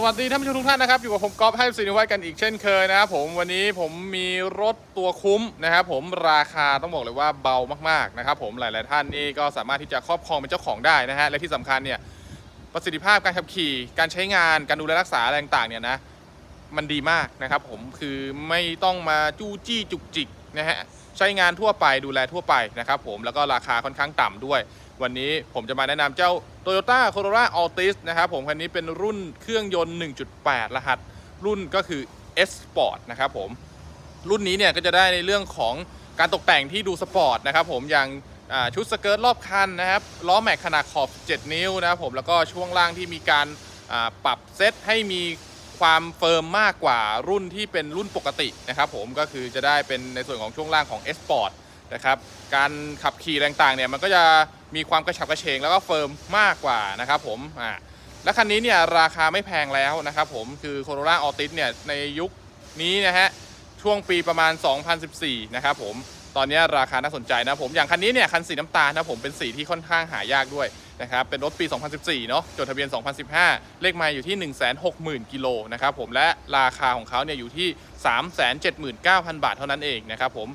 สวัสดีท่านผู้ชมทุกท่านนะครับอยู่กับผมก๊อฟให้สินิวัฒกันอีกเช่นเคยนะครับผมวันนี้ผมมีรถตัวคุ้มนะครับผมราคาต้องบอกเลยว่าเบามากๆนะครับผมหลาย ๆ ท่านนี่ก็สามารถที่จะครอบครองเป็นเจ้าของได้นะฮะและที่สำคัญเนี่ยประสิทธิภาพการขับขี่ การใช้งานการดูแลรักษาอะไรต่างๆเนี่ยนะมันดีมากนะครับผมคือไม่ต้องมาจู้จี้จุกจิกนะฮะใช้งานทั่วไปดูแลทั่วไปนะครับผมแล้วก็ราคาค่อนข้างต่ำด้วย วันนี้ผมจะมาแนะนำเจ้า Toyota Corolla Altis นะครับผมคันนี้เป็นรุ่นเครื่องยนต์ 1.8 รหัส รุ่นก็คือ S Sport นะครับผมรุ่นนี้เนี่ยก็จะได้ในเรื่องของการตกแต่งที่ดูสปอร์ตนะครับผมอย่างชุดสเกิร์ตรอบคันนะครับล้อแม็กขนาดขอบ 7 นิ้วนะครับผมแล้วก็ช่วงล่างที่มีการปรับเซตให้มีความเฟิร์มมากกว่ารุ่นที่เป็นรุ่นปกตินะครับผมก็คือจะได้เป็นในส่วนของช่วงล่างของ S Sport นะครับการขับขี่ต่างๆเนี่ยมันก็จะ มีความกระฉับกระเฉงแล้วก็เฟิร์มมากกว่านะครับผมอ่าและคันนี้เนี่ยราคาไม่แพงแล้วนะครับผมคือ Corolla Altis เนี่ยในยุคนี้นะฮะช่วงปีประมาณ 2014 นะครับผมตอนนี้ราคาน่าสนใจนะผมอย่างคันนี้เนี่ยคันสีน้ำตาลนะผมเป็นสีที่ค่อนข้างหายากด้วย นะครับเป็นรถปี 2014 เนาะจดทะเบียน 2015 เลขไมล์อยู่ที่ 160,000 กิโลนะครับผมและราคาของเขาเนี่ยอยู่ที่ 379,000 บาทเท่านั้นเองนะครับผม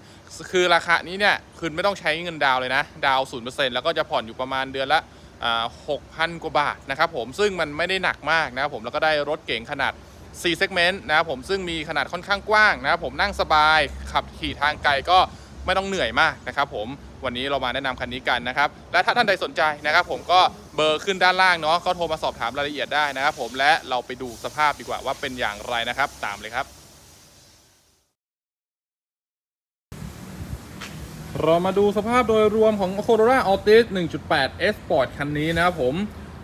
คือราคานี้เนี่ยคือไม่ต้องใช้เงินดาวเลยนะ ดาวน์0%แล้วก็จะผ่อนอยู่ประมาณเดือนละหกพันกว่าบาทนะครับผมซึ่งมันไม่ได้หนักมากนะครับผมแล้วก็ได้รถเก๋งขนาด4 segment นะครับผมซึ่งมีขนาดค่อนข้างกว้างนะครับผมนั่งสบายขับขี่ทางไกลก็ไม่ต้องเหนื่อยมากนะครับผม วันนี้เรามาแนะนำคันนี้กันนะครับและถ้าท่านใดสนใจนะครับผมก็เบอร์ขึ้นด้านล่างเนาะก็โทรมาสอบถามรายละเอียดได้นะครับผมและเราไปดูสภาพดีกว่าว่าเป็นอย่างไรนะครับ ตามเลยครับเรามาดูสภาพโดยรวมของ Corolla Altis 1.8 S Sport คันนี้นะครับผม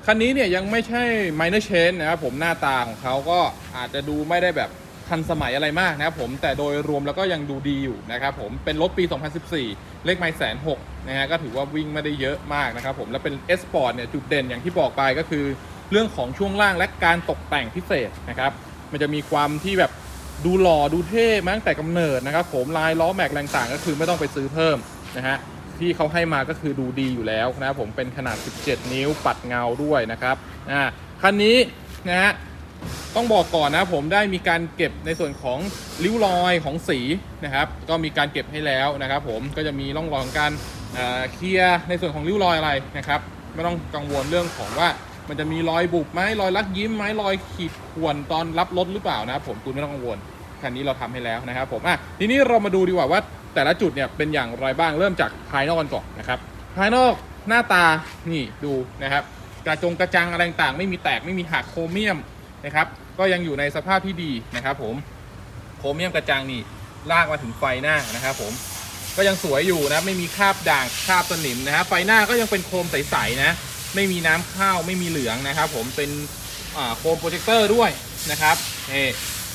คันนี้เนี่ยยังไม่ใช่ minor change นะครับผมหน้าตาของเขาก็อาจจะดูไม่ได้แบบ ทันสมัยอะไรมากนะครับผมแต่โดยรวมแล้วก็ยังดูดีอยู่นะครับผมเป็นรถปี 2014 เลขไมล์แสนหกนะฮะก็ถือว่าวิ่งไม่ได้เยอะมากนะครับผมและเป็น S p o r t เนี่ยจุดเด่นอย่างที่บอกไปก็คือ เรื่องของช่วงล่างและการตกแต่งพิเศษนะครับมันจะมีความที่แบบดูหล่อดูเท่มาตั้งแต่กำเนิดนะครับผมลายล้อแม็กแรงต่างก็คือไม่ต้องไปซื้อเพิ่มนะฮะที่เขาให้มาก็คือดูดีอยู่แล้วนะครับผมเป็นขนาด 17 นิ้วปัดเงาด้วยนะครับอ่าคันนี้นะฮะ ต้องบอกก่อนนะผมได้มีการเก็บในส่วนของริ้วรอยของสีนะครับ ก็มีการเก็บให้แล้วนะครับ ผมก็จะมีร่องรอยของการเคลียร์ในส่วนของริ้วรอยอะไรนะครับ ไม่ต้องกังวลเรื่องของว่ามันจะมีรอยบุบไหมรอยลักยิ้มไหมรอยขีดข่วนตอนรับรถหรือเปล่านะครับผมคุณไม่ต้องกังวลคันนี้เราทำให้แล้วนะครับ ผมอะทีนี้เรามาดูดีกว่าว่า แต่ละจุดเนี่ยเป็นอย่างไรบ้างเริ่มจากภายนอกกันก่อนนะครับภายนอกหน้าตานี่ดูนะครับ กระจงกระจังอะไรต่างไม่มีแตกไม่มีหักโครเมียม นะครับ ก็ยังอยู่ในสภาพที่ดีนะครับ ผมโครเมียมกระจังนี่ลากมาถึงไฟหน้านะครับ ผมก็ยังสวยอยู่นะไม่มีคราบด่างคราบสนิมนะฮะไฟหน้าก็ยังเป็นโครมใสๆนะไม่มีน้ำข้าวไม่มีเหลืองนะครับ ผมเป็นโคมโปรเจคเตอร์ด้วยนะครับนี่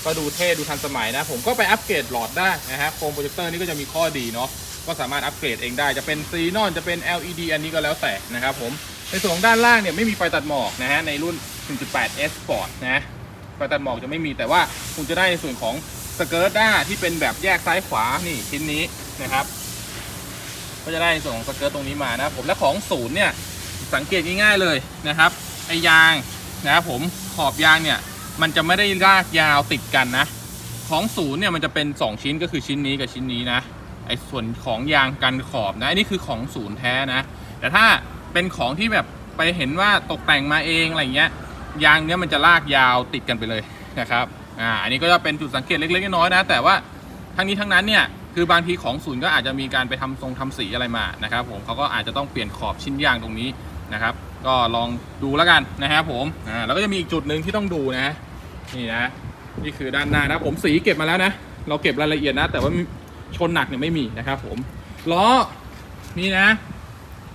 ก็ดูเท่ดูทันสมัยนะ ผมก็ไปอัปเกรดหลอดได้นะฮะโคมโปรเจคเตอร์นี่ก็จะมีข้อดีเนาะก็สามารถอัปเกรดเองได้จะเป็นซีนอนจะเป็น LED อันนี้ก็แล้วแต่นะครับผม ในส่วนของด้านล่างเนี่ยไม่มีไฟตัดหมอกนะฮะในรุ่น 1.8 S Sport นะไฟตัดหมอกจะไม่มีแต่ว่าคุณจะได้ในส่วนของสเกิร์ตด้าที่เป็นแบบแยกซ้ายขวานี่ชิ้นนี้นะครับก็จะได้ในส่วนของสเกิร์ตตรงนี้มานะผมและของศูนย์เนี่ยสังเกตง่ายๆเลยนะครับไอยางนะครับผมขอบยางเนี่ยมันจะไม่ได้ลากยาวติดกันนะ ของศูนย์เนี่ยมันจะเป็น 2 ชิ้นก็คือชิ้นนี้กับชิ้นนี้นะไอส่วนของยางกันขอบนะอันนี้คือของศูนย์แท้นะ แต่ถ้า เป็นของที่แบบไปเห็นว่าตกแต่งมาเองอะไรเงี้ยยางเนี้ยมันจะลากยาวติดกันไปเลยนะครับอ่าอันนี้ก็จะเป็นจุดสังเกตเล็กๆน้อยๆนะ แต่ว่าทั้งนี้ทั้งนั้นเนี่ยคือบางทีของศูนย์ก็อาจจะมีการไปทำทรงทำสีอะไรมานะครับ ผมเขาก็อาจจะต้องเปลี่ยนขอบชิ้นยางตรงนี้นะครับ ก็ลองดูแล้วกันนะครับผมอ่าแล้วก็จะมีอีกจุดหนึ่งที่ต้องดูนะนี่นะนี่คือด้านหน้านะผมสีเก็บมาแล้วนะ เราเก็บรายละเอียดนะ แต่ว่าชนหนักเนี่ยไม่มีนะครับ ผมล้อนี่นะ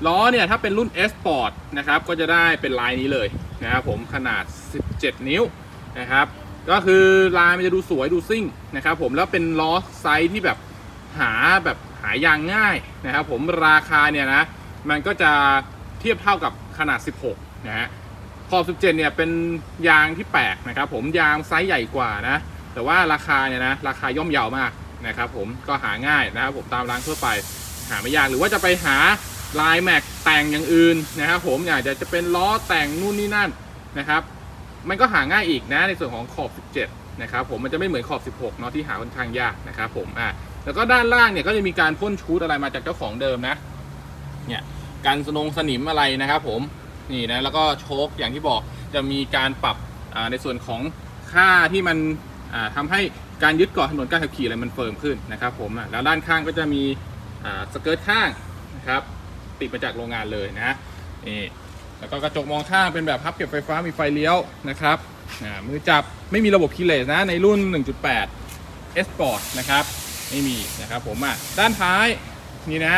ล้อเนี่ยถ้าเป็นรุ่น S Sport นะครับก็จะได้เป็นลายนี้เลยนะครับผมขนาด 17 นิ้วนะครับก็คือลายมันจะดูสวยดูซิ่งนะครับผมแล้วเป็นล้อไซส์ที่แบบหาแบบหายางง่ายนะครับผมราคาเนี่ยนะมันก็จะเทียบเท่ากับขนาด 16 นะฮะขอบ 17 เนี่ยเป็นยางที่แปลกนะครับผมยางไซส์ใหญ่กว่านะแต่ว่าราคาเนี่ยนะราคาย่อมเยาวมากนะครับผมก็หาง่ายนะครับผมตามร้านทั่วไปหาไม่ยากหรือว่าจะไปหา ลายแม็กแต่งอย่างอื่นนะครับผมอยากจะจะเป็นล้อแต่งนู่นนี่นั่นนะครับ มันก็หาง่ายอีกนะในส่วนของขอบ 17 นะครับผมมันจะไม่เหมือนขอบ 16 เนาะที่หาค่อนข้างยากนะครับผมอะแล้วก็ด้านล่างเนี่ยก็จะมีการพ่นชูดอะไรมาจากเจ้าของเดิมนะเนี่ยการสนงสนิมอะไรนะครับผมนี่นะแล้วก็โชคอย่างที่บอกจะมีการปรับอ่าในส่วนของค่าที่มันอ่าทำให้การยึดเกาะถนนการขับขี่อะไรมันเฟิร์มขึ้นนะครับผมแล้วด้านข้างก็จะมีอ่าสเกิร์ตข้างนะครับ ติดมาจากโรงงานเลยนะนี่แล้วก็กระจกมองข้างเป็นแบบพับเก็บไฟฟ้ามีไฟเลี้ยวนะครับมือจับไม่มีระบบคีเลสนะในรุ่น 1.8 S Sport นะครับไม่มีนะครับผมอะด้านท้ายนี่นะ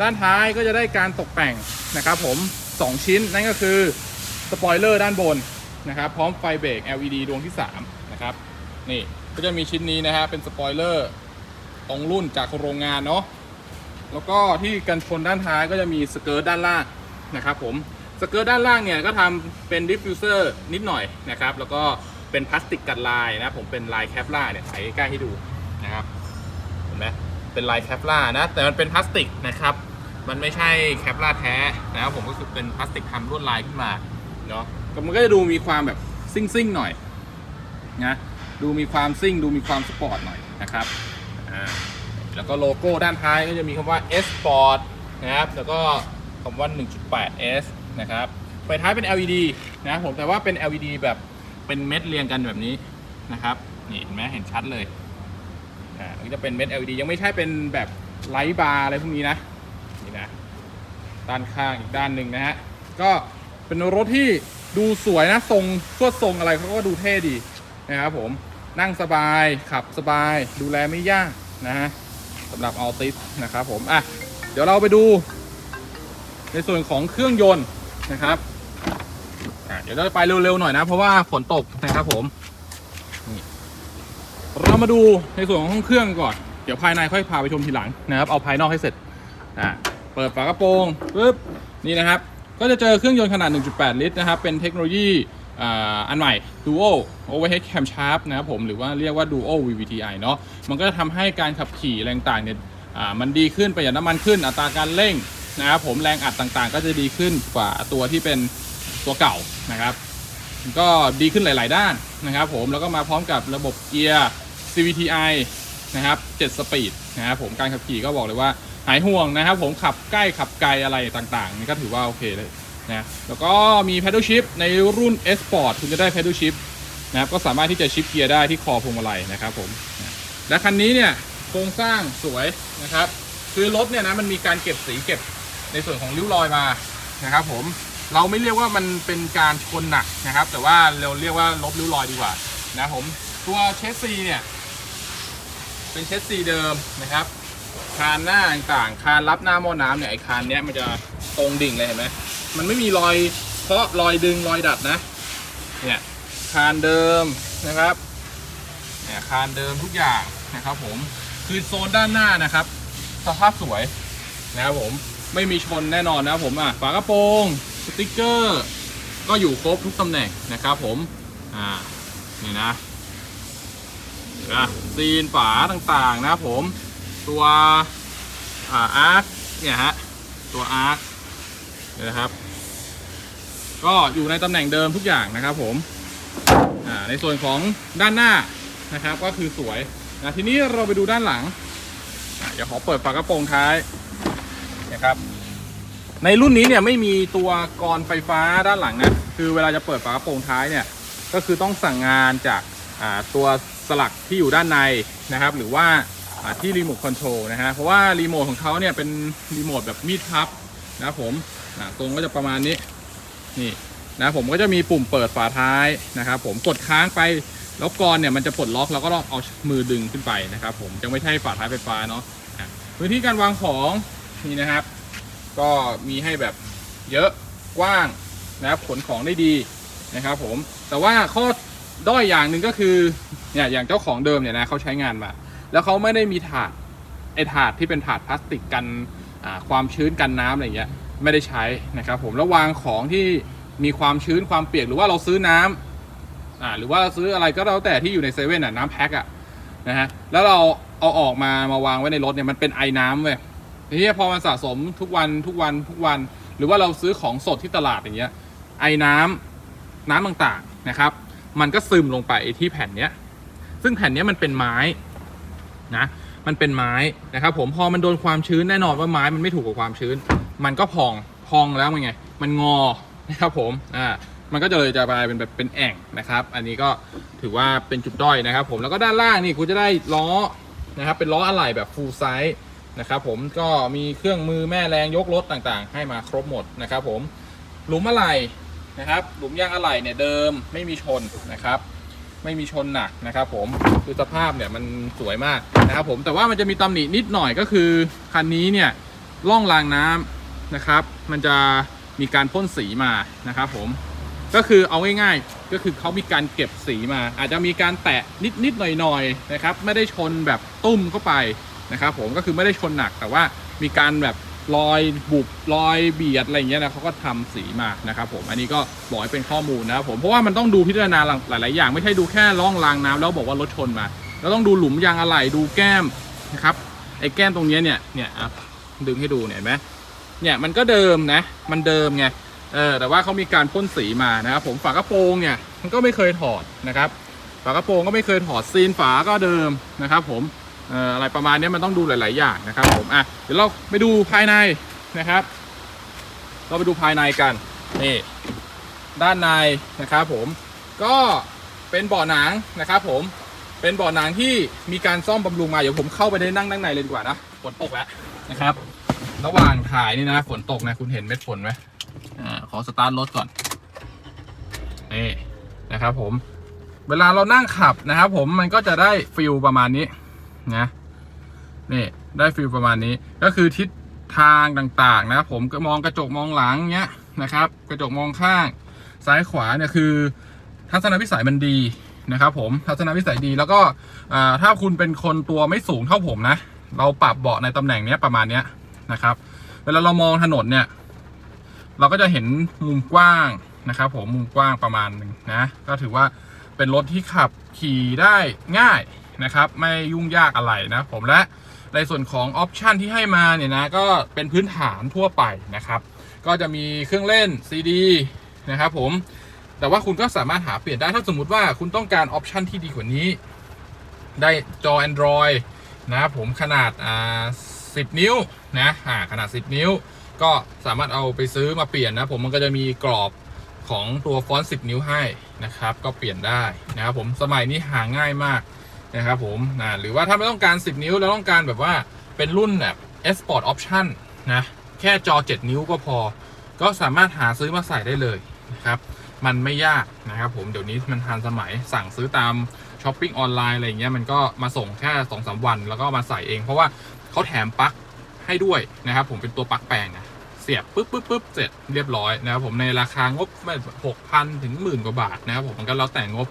ด้านท้ายก็จะได้การตกแต่งนะครับผม 2 ชิ้นนั่นก็คือสปอยเลอร์ด้านบนนะครับพร้อมไฟเบรก LED ดวงที่3นะครับนี่ก็จะมีชิ้นนี้นะฮะเป็นสปอยเลอร์ตรงรุ่นจากโรงงานเนาะ แล้วก็ที่กันชนด้านท้ายก็จะมีสเกิร์ตด้านล่างนะครับผมสเกิร์ตด้านล่างเนี่ยก็ทำเป็นดิฟฟิวเซอร์นิดหน่อยนะครับแล้วก็เป็นพลาสติกกัดลายนะผมเป็นลายแคปล่าเนี่ยถ่ายใกล้ให้ดูนะครับเห็นไหมเป็นลายแคปล่านะแต่มันเป็นพลาสติกนะครับมันไม่ใช่แคปล่าแท้นะครับผมก็คือเป็นพลาสติกทำลวดลายขึ้นมาเนาะก็มันก็จะดูมีความแบบซิ่งซิ่งๆหน่อยนะดูมีความซิ่งดูมีความสปอร์ตหน่อยนะครับอ่า แล้วก็โลโก้ด้านท้ายก็จะมีคำว่า S Sport นะครับ แล้วก็คำว่า 1.8 S นะครับ ไฟท้ายเป็น LED นะผมแต่ว่าเป็น LED แบบเป็นเม็ดเรียงกันแบบนี้นะครับ นี่เห็นไหมเห็นชัดเลย อ่านก็จะเป็นเม็ด LED ยังไม่ใช่เป็นแบบไลท์บาร์อะไรพวกนี้นะ นี่นะ ด้านข้างอีกด้านหนึ่งนะฮะ ก็เป็นรถที่ดูสวยนะ ทรงสวดทรงอะไรเขาก็ดูเท่ดีนะครับผม นั่งสบาย ขับสบาย ดูแลไม่ยากนะฮะ สำหรับอัลติสนะครับผมอะเดี๋ยวเราไปดู ในส่วนของเครื่องยนต์นะครับอะเดี๋ยวเราไปเร็วๆหน่อยนะ เพราะว่าฝนตกนะครับผมเรามาดูในส่วนของห้องเครื่องก่อน เดี๋ยวภายในค่อยพาไปชมทีหลังนะครับ เอาภายนอกให้เสร็จอ่าเปิดฝากระโปรงปุ๊บนี่นะครับ ก็จะเจอเครื่องยนต์ขนาด 1.8 ลิตรนะครับ เป็นเทคโนโลยี อันใหม่ Duo Overhead Camshaft นะครับผมหรือว่าเรียกว่า Duo VVTi เนาะมันก็จะทำให้การขับขี่แรงต่างเนี่ยอ่ามันดีขึ้นประหยัดน้ำมันขึ้นอัตราการเร่งนะครับผมแรงอัดต่างๆ ก็จะดีขึ้นกว่าตัวที่เป็นตัวเก่านะครับ ก็ดีขึ้นหลาย ๆ ด้านนะครับ ผมแล้วก็มาพร้อมกับระบบเกียร์ CVTi นะครับ7สปีดนะครับผมการขับขี่ก็บอกเลยว่าหายห่วงนะครับ ผมขับใกล้ขับไกลอะไรต่างๆนี่ก็ถือว่าโอเคเลย นะแล้วก็มี Paddle Shift ในรุ่น S Sport คุณจะได้ Paddle Shift นะครับก็สามารถที่จะชิปเกียร์ได้ที่คอพวงมาลัยนะครับผมนะและคันนี้เนี่ยโครงสร้างสวยนะครับ คือรถเนี่ยนะมันมีการเก็บสีเก็บในส่วนของริ้วรอยมานะครับผมเราไม่เรียกว่ามันเป็นการชนหนักนะครับ แต่ว่าเราเรียกว่าลบริ้วรอยดีกว่านะผมตัวเชสซีเนี่ยเป็นเชสซีเดิมนะครับ คานหน้าต่างคานรับหน้าหม้อน้ำเนี่ยไอคานเนี้ยมันจะตรงดิ่งเลยเห็นไหมมันไม่มีรอยเคาะรอยดึงรอยดัดนะเนี่ยคานเดิมนะครับเนี่ยคานเดิมทุกอย่างนะครับ ผมคือโซนด้านหน้านะครับ สภาพสวยนะครับผมไม่มีชนแน่นอนนะครับผมอะฝากระโปรงสติกเกอร์ ก็อยู่ครบทุกตำแหน่งนะครับ ผมอ่านี่นะนะซีนฝาต่างๆนะผม ตัวอาร์คเนี่ยฮะตัวอาร์คนะครับ ก็อยู่ในตำแหน่งเดิมทุกอย่างนะครับผมในส่วนของด้านหน้านะครับก็คือสวยนะทีนี้เราไปดูด้านหลังอะเดี๋ยวขอเปิดฝากระโปรงท้ายนะครับ ในรุ่นนี้เนี่ยไม่มีตัวกรไฟฟ้าด้านหลังนะคือเวลาจะเปิดฝากระโปรงท้ายเนี่ยก็คือต้องสั่งงานจากตัวสลักที่อยู่ด้านในนะครับ หรือว่า ที่รีโมทคอนโทรลนะฮะเพราะว่ารีโมทของเขาเนี่ยเป็นรีโมทแบบมีดพับนะครับผมตรงก็จะประมาณนี้นี่นะผมก็จะมีปุ่มเปิดฝาท้ายนะครับผมกดค้างไปแล้วกรเนี่ยมันจะปลดล็อกแล้วก็ต้องเอามือดึงขึ้นไปนะครับผมยังไม่ใช่ฝาท้ายไฟฟ้าเนาะอะพื้นที่การวางของนี่นะครับ ก็มีให้แบบเยอะกว้างนะครับขนของได้ดีนะครับผมแต่ว่าข้อด้อยอย่างหนึ่งก็คือเนี่ยอย่างเจ้าของเดิมเนี่ยนะเขาใช้งานมา แล้วเขาไม่ได้มีถาดไอถาดที่เป็นถาดพลาสติกกันความชื้นกันน้ำอะไรเงี้ยไม่ได้ใช้นะครับผมแล้ววางของที่มีความชื้นความเปียกหรือว่าเราซื้อน้ำอ่าหรือว่าเราซื้ออะไรก็แล้วแต่ที่อยู่ในเซเว่นอะน้ำแพ็คอะนะฮะแล้วเราเอาออกมามาวางไว้ในรถเนี่ยมันเป็นไอน้ำเว้ยทีนี้พอมันสะสมทุกวันทุกวันทุกวัน หรือว่าเราซื้อของสดที่ตลาดอย่างเงี้ยไอ้น้ำน้ำต่างๆนะครับ มันก็ซึมลงไปที่แผ่นเนี้ยซึ่งแผ่นเนี้ยมันเป็นไม้ นะมันเป็นไม้นะครับผมพอมันโดนความชื้นแน่นอนว่าไม้มันไม่ถูกกับความชื้น มันก็พองพองแล้วมันไง มันงอนะครับผมอ่ามันก็จะเลยจะกลายเป็นแบบเป็นแอ่งนะครับ อันนี้ก็ถือว่าเป็นจุดด้อยนะครับ ผมแล้วก็ด้านล่างนี่คุณจะได้ล้อนะครับเป็นล้ออะไหล่แบบ full size นะครับผมก็มีเครื่องมือแม่แรงยกรถต่างๆ ให้มาครบหมดนะครับผมหลุมอะไหล่นะครับหลุมยางอะไหล่เนี่ยเดิมไม่มีชนนะครับ ไม่มีชนหนักนะครับผมคือสภาพเนี่ยมันสวยมากนะครับผมแต่ว่ามันจะมีตำหนินิดหน่อยก็คือคันนี้เนี่ยล่องรางน้ำนะครับ มันจะมีการพ่นสีมานะครับผมก็คือเอาง่ายๆก็คือเขามีการเก็บสีมา อาจจะมีการแตะนิดๆหน่อยๆนะครับ ไม่ได้ชนแบบตุ้มเข้าไปนะครับผมก็คือไม่ได้ชนหนักแต่ว่ามีการแบบ รอยบุบรอยเบียดอะไรอย่างเงี้ยนะเขาก็ทำสีมานะครับผมอันนี้ก็บอกให้เป็นข้อมูลนะครับผมเพราะว่ามันต้องดูพิจารณาหลาย ๆ อย่างไม่ใช่ดูแค่ล่องรางน้ำแล้วบอกว่ารถชนมาแล้วต้องดูหลุมยางอะไหล่ดูแก้มนะครับไอ้แก้มตรงนี้เนี่ยเนี่ยอะดึงให้ดูเนี่ยเห็นไหมเนี่ยมันก็เดิมนะมันเดิมไงเออแต่ว่าเขามีการพ่นสีมานะครับผมฝากระโปรงเนี่ยมันก็ไม่เคยถอดนะครับฝากระโปรงก็ไม่เคยถอดซีนฝาก็เดิมนะครับผม อะไรประมาณนี้มันต้องดูหลาย ๆ อย่างนะครับผมอะเดี๋ยวเราไปดูภายในนะครับ เราไปดูภายในกันนี่ด้านในนะครับผมก็เป็นเบาะหนังนะครับผมเป็นเบาะหนังที่มีการซ่อมบำรุงมาเดี๋ยวผมเข้าไปได้นั่งด้านในเลยดีกว่านะฝนตกแล้วนะครับ ระหว่างถ่ายนี่นะฝนตกนะคุณเห็นเม็ดฝนไหมอ่าขอสตาร์ทรถก่อนนี่นะครับผมเวลาเรานั่งขับนะครับผมมันก็จะได้ฟิลประมาณนี้ นะนี่ได้ฟิลประมาณนี้ ก็คือทิศทางต่างๆ นะครับผมก็มองกระจกมองหลังเงี้ยนะครับ กระจกมองข้างซ้ายขวาเนี่ยคือ ทัศนวิสัยมันดีนะครับผมทัศนวิสัยดีแล้วก็ถ้าคุณเป็นคนตัวไม่สูงเท่าผมนะ เราปรับเบาะในตำแหน่งนี้ประมาณนี้นะครับ เวลาเรามองถนนเนี่ย เราก็จะเห็นมุมกว้างนะครับ ผมมุมกว้างประมาณหนึ่งนะ ก็ถือว่าเป็นรถที่ขับขี่ได้ง่าย นะครับ ไม่ยุ่งยากอะไรนะผมและในส่วนของออปชันที่ให้มาเนี่ยนะก็เป็นพื้นฐานทั่วไปนะครับ ก็จะมีเครื่องเล่น CD นะครับผมแต่ว่าคุณก็สามารถหาเปลี่ยนได้ถ้าสมมุติว่าคุณต้องการออปชันที่ดีกว่านี้ ได้จอ Android นะครับผมขนาดอ่า10 นิ้วนะอ่าขนาด 10 นิ้ว ก็สามารถเอาไปซื้อมาเปลี่ยนนะผมมันก็จะมีกรอบของตัวฟอนต์ 10 นิ้วให้นะครับ ก็เปลี่ยนได้นะครับผมสมัยนี้หาง่ายมาก นะครับผมนะหรือว่าถ้าไม่ต้องการ 10 นิ้วแล้วต้องการแบบว่าเป็นรุ่นแบบ S Sport Option นะแค่จอ 7 นิ้วก็พอ ก็สามารถหาซื้อมาใส่ได้เลยนะครับมันไม่ยากนะครับผมเดี๋ยวนี้มันทันสมัยสั่งซื้อตามช้อปปิ้งออนไลน์อะไรเงี้ยมันก็มาส่งแค่2อสวัน แล้วก็มาใส่เอง เพราะว่าเขาแถมปลั๊กให้ด้วยนะครับผมเป็นตัวปลั๊กแปลงนะเสียบปุ๊บปุ๊บปุ๊บเสร็จเรียบร้อยนะครับผมในราคางบไม่หกพันถึงหมื่นกว่าบาทนะครับผมมันก็แล้วแต่งบ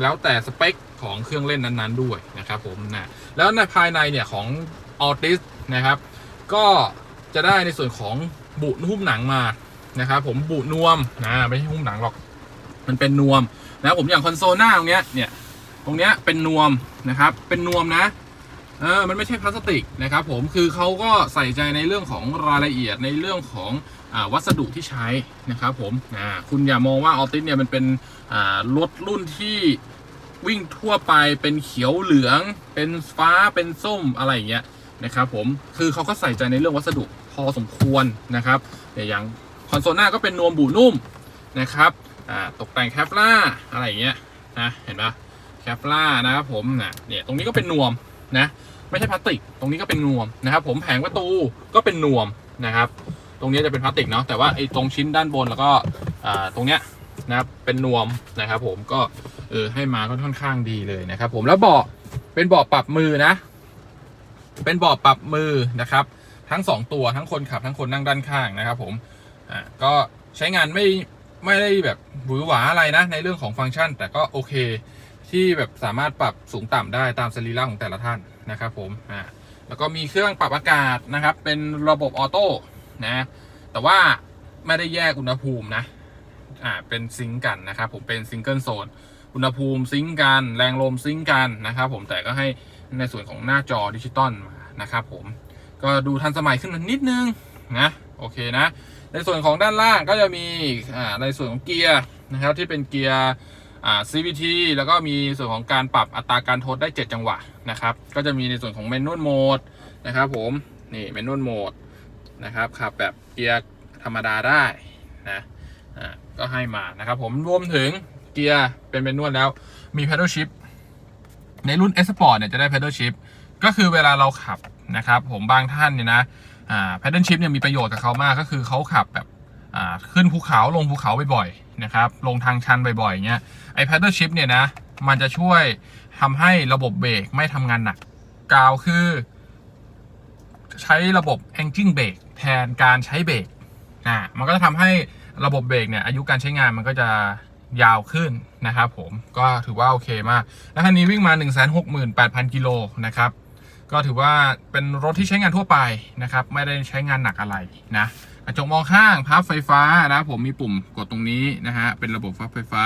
แล้วแต่สเปคของเครื่องเล่นนั้นๆด้วยนะครับผมนะแล้วในภายในเนี่ยของ Altis นะครับ ก็จะได้ในส่วนของบุหุ้มหนังมานะครับผมบุนวมนะไม่ใช่หุ้มหนังหรอก มันเป็นนวมนะผมอย่างคอนโซลหน้าตรงเนี้ยเนี่ยตรงเนี้ยเป็นนวมนะครับเป็นนวมนะ เออมันไม่ใช่พลาสติกนะครับผมคือเขาก็ใส่ใจในเรื่องของรายละเอียดในเรื่องของอวัสดุที่ใช้นะครับผมอ่าคุณอย่ามองว่าออติสเนี่ยมันเป็นรถรุ่นที่วิ่งทั่วไปเป็นเขียวเหลือง เป็นฟ้าเป็นส้มอะไรอย่างเงี้ยนะครับผมคือเขาก็ใส่ใจในเรื่องวัสดุพอสมควรนะครับเนี่ยอย่างคอนโซลหน้าก็เป็นนวมบูนุ่มนะครับตกแต่งแคปล่าอะไรอย่างเงี้ยนะเห็นปะแคปล่านะครับผมนะเนี่ยตรงนี้ก็เป็นนวมนะ ไม่ใช่พลาสติก ตรงนี้ก็เป็นนวมนะครับผมแผงประตูก็เป็นนวมนะครับ ตรงนี้จะเป็นพลาสติกเนาะแต่ว่าไอ้ตรงชิ้นด้านบนแล้วก็ตรงเนี้ยนะครับเป็นนวมนะครับ ผมก็เออให้มาก็ค่อนข้างดีเลยนะครับ ผมแล้วเบาะเป็นเบาะปรับมือนะ เป็นเบาะปรับมือนะครับ ทั้งสองตัวทั้งคนขับทั้งคนนั่งด้านข้างนะครับ ผมอ่าก็ใช้งานไม่ไม่ได้แบบหวือหวาอะไรนะ ในเรื่องของฟังก์ชัน แต่ก็โอเค ที่แบบสามารถปรับสูงต่ำได้ตามสรีระของแต่ละท่าน นะครับผมอ่าแล้วก็มีเครื่องปรับอากาศนะครับ เป็นระบบออโต้นะแต่ว่าไม่ได้แยกอุณหภูมินะอ่าเป็นซิงก์กันนะครับผมเป็นซิงเกิลโซนอุณหภูมิซิงก์กันแรงลมซิงก์กันนะครับผมแต่ก็ให้ในส่วนของหน้าจอดิจิตอลมานะครับผมก็ดูทันสมัยขึ้นมานิดนึงนะโอเคนะ ในส่วนของด้านล่างก็จะมีอ่าในส่วนของเกียร์นะครับที่เป็นเกียร์ CVT แล้วก็มีส่วนของการปรับอัตราการทดได้ 7 จังหวะนะครับ ก็จะมีในส่วนของ Manual Mode นะครับผมนี่ Manual Mode นะครับขับแบบเกียร์ธรรมดาได้นะอ่าก็ให้มานะครับผมรวมถึงเกียร์เป็นเมนวลแล้วมี Pedal Shift ในรุ่น S Sport เนี่ยจะได้ Pedal Shift ก็คือเวลาเราขับนะครับผมบางท่านเนี่ยนะอ่า Pedal Shift เนี่ยมีประโยชน์กับเขามากก็คือเขาขับแบบ ขึ้นภูเขาลงภูเขาบ่อยๆนะครับ ลงทางชันบ่อยๆเงี้ยไอ้ Pedal Shift เนี่ยนะ มันจะช่วยทำให้ระบบเบรกไม่ทำงานหนัก กาวคือ ใช้ระบบ engine brake แทนการใช้เบรกอ่ามันก็จะทำให้ระบบเบรกเนี่ยอายุการใช้งานมันก็จะยาวขึ้นนะครับผมก็ถือว่าโอเคมาก แล้วคันนี้วิ่งมา 168,000 กิโลนะครับ ก็ถือว่าเป็นรถที่ใช้งานทั่วไปนะครับ ไม่ได้ใช้งานหนักอะไรนะ กระจกมองข้างพับไฟฟ้านะผมมีปุ่มกดตรงนี้นะฮะเป็นระบบพับไฟฟ้า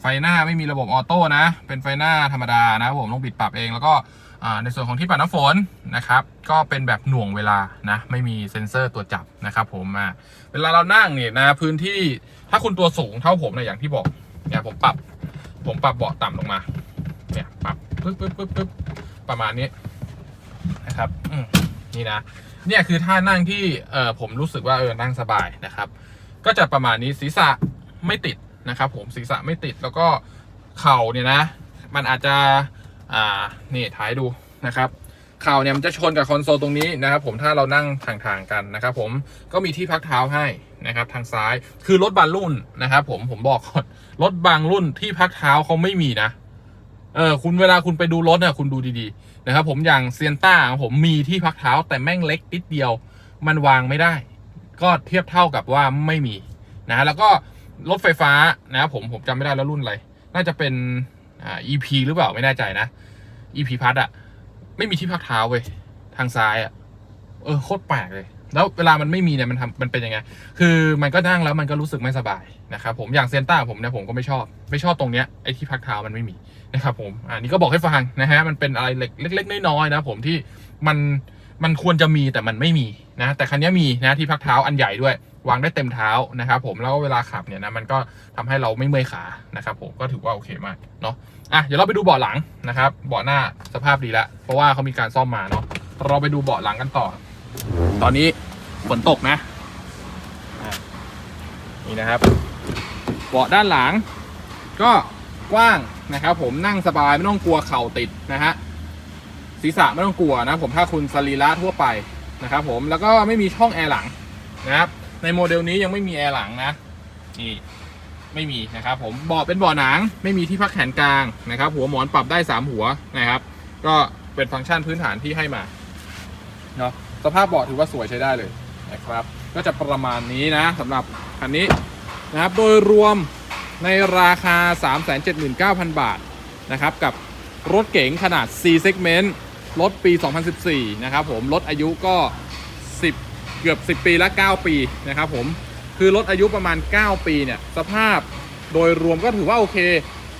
ไฟหน้าไม่มีระบบออโต้นะ เป็นไฟหน้าธรรมดานะผมต้องปิดปรับเองแล้วก็ในส่วนของที่ปัดน้ำฝนนะครับก็เป็นแบบหน่วงเวลานะไม่มีเซ็นเซอร์ตัวจับนะครับผมอ่าเวลาเรานั่งเนี่ยนะพื้นที่ถ้าคุณตัวสูงเท่าผมเนี่ยอย่างที่บอกเนี่ยผมปรับผมปรับเบาะต่ำลงมาเนี่ยปรับปึ๊บปึ๊บปึ๊บปึ๊บประมาณนี้นะครับอืนี่นะ เนี่ยคือท่านั่งที่เออผมรู้สึกว่าเออนั่งสบายนะครับ ก็จะประมาณนี้ศีรษะไม่ติดนะครับ ผมศีรษะไม่ติดแล้วก็เข่าเนี่ยนะ มันอาจจะอ่านี่ถ่ายดูนะครับเข่าเนี่ยมันจะชนกับคอนโซลตรงนี้นะครับผมถ้าเรานั่งทางๆกันนะครับผมก็มีที่พักเท้าให้นะครับทางซ้ายคือรถบางรุ่นนะครับผมผมบอกก่อนรถบางรุ่นที่พักเท้าเขาไม่มีนะเออคุณเวลาคุณไปดูรถเนี่ยคุณดูดีๆ นะครับผมอย่างเซียนต้าผมมีที่พักเท้าแต่แม่งเล็กนิดเดียว มันวางไม่ได้ ก็เทียบเท่ากับว่าไม่มีนะแล้วก็รถไฟฟ้านะครับผมผมจำไม่ได้แล้วรุ่นอะไรน่าจะเป็นอ่า EP หรือเปล่าไม่แน่ใจนะ EP พัดอะไม่มีที่พักเท้าเว้ยทางซ้ายอะเออโคตรแปลกเลย แล้วเวลามันไม่มีเนี่ยมันทำมันเป็นยังไง คือมันก็นั่งแล้วมันก็รู้สึกไม่สบายนะครับผมอย่างเซนต้าผมเนี่ยผมก็ไม่ชอบ ไม่ชอบตรงเนี้ยไอ้ที่พักเท้ามันไม่มีนะครับผมอ่านี่ก็บอกให้ฟังนะฮะมันเป็นอะไรเล็กเล็กๆน้อยๆนะผมที่มันมันควรจะมีแต่มันไม่มีนะแต่คันนี้มีนะที่พักเท้าอันใหญ่ด้วย วางได้เต็มเท้านะครับผมแล้วเวลาขับเนี่ยนะมันก็ทำให้เราไม่เมื่อยขานะครับผมก็ถือว่าโอเคมากเนาะอะเดี๋ยวเราไปดูเบาะหลังนะครับเบาะหน้าสภาพดีแล้วเพราะว่าเขามีการซ่อมมาเนาะเราไปดูเบาะหลังกันต่อ ตอนนี้ฝนตกนะ นี่นะครับเบาะด้านหลัง ก็กว้างนะครับ ผมนั่งสบายไม่ต้องกลัวเข่าติดนะฮะศีรษะไม่ต้องกลัวนะผมถ้าคุณสรีระทั่วไปนะครับผมแล้วก็ไม่มีช่องแอร์หลังนะครับ ในโมเดลนี้ยังไม่มีแอร์หลังนะนี่ไม่มีนะครับ ผมเบาะเป็นเบาะหนัง ไม่มีที่พักแขนกลางนะครับ หัวหมอนปรับได้สามหัวนะครับ ก็เป็นฟังก์ชันพื้นฐานที่ให้มาเนาะ สภาพเบาะถือว่าสวยใช้ได้เลยนะครับ ก็จะประมาณนี้นะสำหรับคันนี้นะครับโดยรวมในราคา 379,000 บาทนะครับกับรถเก๋งขนาด C segment รถปี 2014 นะครับผมรถอายุก็ 10 เกือบ 10 ปีและ 9 ปีนะครับผมคือรถอายุประมาณ 9 ปีเนี่ยสภาพโดยรวมก็ถือว่าโอเค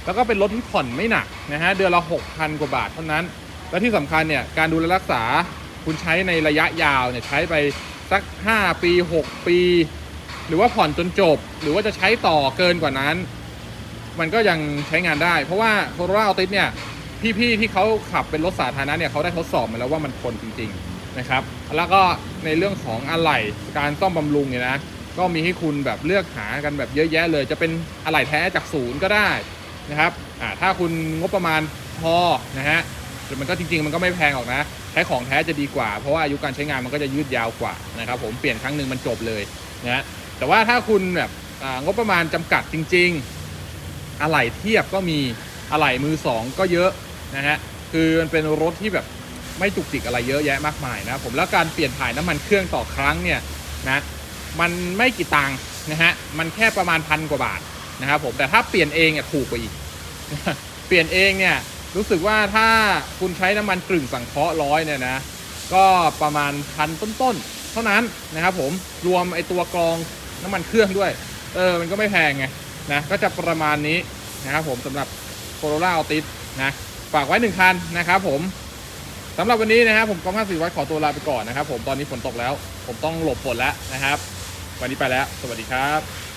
แล้วก็เป็นรถที่ผ่อนไม่หนักนะฮะเดือนละ 6,000 กว่าบาทเท่านั้น และที่สำคัญเนี่ยการดูแลรักษา คุณใช้ในระยะยาวเนี่ยใช้ไปสัก 5 ปี 6 ปี หรือว่าผ่อนจนจบ หรือว่าจะใช้ต่อเกินกว่านั้น มันก็ยังใช้งานได้ เพราะว่า Corolla Altis เนี่ยพี่ๆที่เขาขับเป็นรถสาธารณะเนี่ยเขาได้ทดสอบมาแล้วว่ามันทนจริง ๆนะครับ แล้วก็ในเรื่องของอะไหล่การซ่อมบำรุงเนี่ยนะก็มีให้คุณแบบเลือกหากันแบบเยอะแยะเลย จะเป็นอะไหล่แท้จากศูนย์ก็ได้นะครับอ่าถ้าคุณงบประมาณพอนะฮะแต่มันก็จริง ๆ มันก็ไม่แพงหรอกนะ ใช้ของแท้จะดีกว่า เพราะว่าอายุการใช้งานมันก็จะยืดยาวกว่านะครับผมเปลี่ยนครั้งหนึ่งมันจบเลยนะฮะแต่ว่าถ้าคุณแบบงบประมาณจำกัดจริง ๆ อะไหล่เทียบก็มีอะไหล่มือสองก็เยอะนะฮะคือมันเป็นรถที่แบบไม่จุกจิกอะไรเยอะแยะมากมายนะผมแล้วการเปลี่ยนถ่ายน้ำมันเครื่องต่อครั้งเนี่ยนะมันไม่กี่ตังค์นะฮะมันแค่ประมาณพันกว่าบาทนะครับผมแต่ถ้าเปลี่ยนเองเนี่ยถูกกว่าอีก เปลี่ยนเองเนี่ย รู้สึกว่าถ้าคุณใช้น้ำมันกลึ่งสังเคราะห์ร้อยเนี่ยนะ ก็ประมาณพันต้นๆ เท่านั้นนะครับผมรวมไอตัวกรองน้ำมันเครื่องด้วย เออ มันก็ไม่แพงไงนะก็จะประมาณนี้นะครับผมสำหรับ Corolla Altis นะฝากไว้หนึ่งคันนะครับผมสำหรับวันนี้นะครับผมกอล์ฟ54วัดขอตัวลาไปก่อนนะครับผมตอนนี้ฝนตกแล้ว ผมต้องหลบฝนแล้วนะครับ วันนี้ไปแล้ว สวัสดีครับ